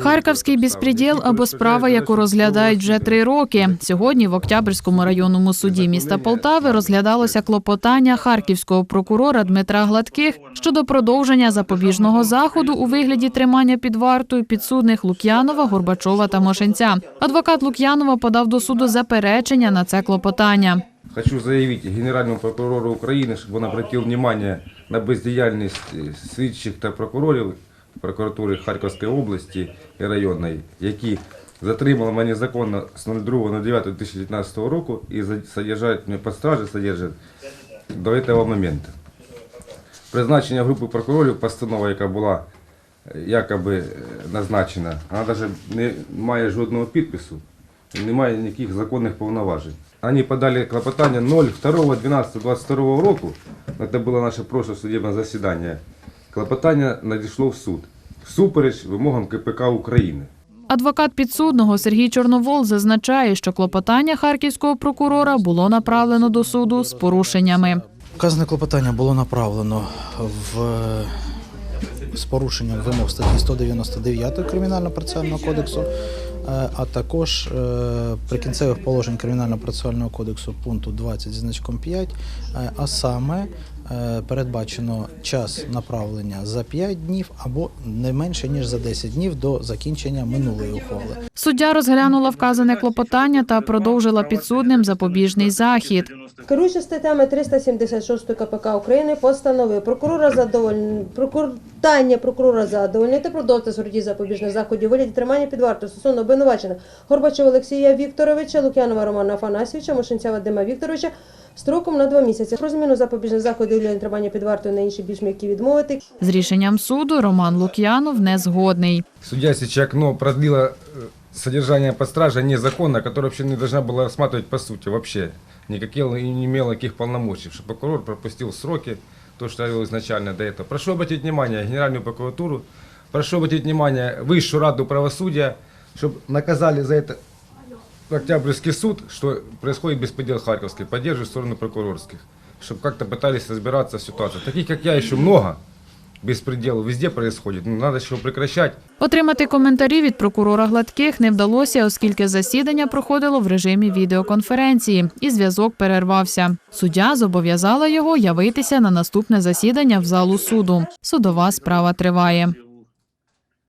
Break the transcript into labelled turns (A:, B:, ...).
A: Харківський безпреділ або справа, яку розглядають вже три роки. Сьогодні в Октябрьському районному суді міста Полтави розглядалося клопотання харківського прокурора Дмитра Гладких щодо продовження запобіжного заходу у вигляді тримання під вартою підсудних Лук'янова, Горбачова та Мошенця. Адвокат Лук'янова подав до суду заперечення на це клопотання.
B: Хочу заявить Генеральному прокурору України, щоб він обратив внимание на бездіяльність е, слідчих та прокурорів прокуратури Харківської області і районної, які затримали мене незаконно з 02.09.2019 року і за- содержать мене під стражі, содержать до цього моменту. Призначення групи прокурорів, постанова, яка була е, якоби е, назначена, вона навіть не має жодного підпису і не має ніяких законних повноважень. Вони подали клопотання 02.12.22 року, це було наше прошле судебне засідання. Клопотання надійшло в суд всупереч вимогам КПК України.
A: Адвокат підсудного Сергій Чорновол зазначає, що клопотання харківського прокурора було направлено до суду з порушеннями.
C: Вказане клопотання було направлено в з порушенням вимог статті 199 Кримінального процесуального кодексу, е, а також е, прикінцевих положень Кримінального процесуального кодексу пункту 20 зі значком 5, е, а саме передбачено час направлення за 5 днів або не менше ніж за 10 днів до закінчення минулої ухвали.
A: Суддя розглянула вказане клопотання та продовжила підсудним запобіжний захід.
D: Керуючи статтями 376 КПК України, постановив прокурора задоволь... прокуртання прокурора задовольнити продовжити суді запобіжних заходів у вигляді тримання під вартою стосовно обвинувачених Горбачова Олексія Вікторовича, Лук'янова Романа Афанасьовича, Мошенця Вадима Вікторовича строком на два місяці. Про зміну запобіжних заходів у вигляді тримання під вартою на інші більш м'які відмовити.
A: З рішенням суду Роман Лук'янов не згодний.
B: Судья Сичакно продлила э, содержание под стражей незаконно, которое вообще не должна была рассматривать по сути вообще. Никаких и не имела никаких полномочий. Что прокурор пропустил сроки, то, что я говорил изначально до этого. Прошу обратить внимание Генеральную прокуратуру, прошу обратить внимание Высшую Раду правосудия, чтобы наказали за это Октябрьский суд, что происходит беспредел Харьковский, поддерживаю сторону прокурорских, чтобы как-то пытались разбираться в ситуации. Таких, как я, еще много. Беспредел везде происходит, ну, надо еще прекращать.
A: Отримати коментарі від прокурора Гладких не вдалося, оскільки засідання проходило в режимі відеоконференції, і зв'язок перервався. Суддя зобов'язала його явитися на наступне засідання в залу суду. Судова справа триває.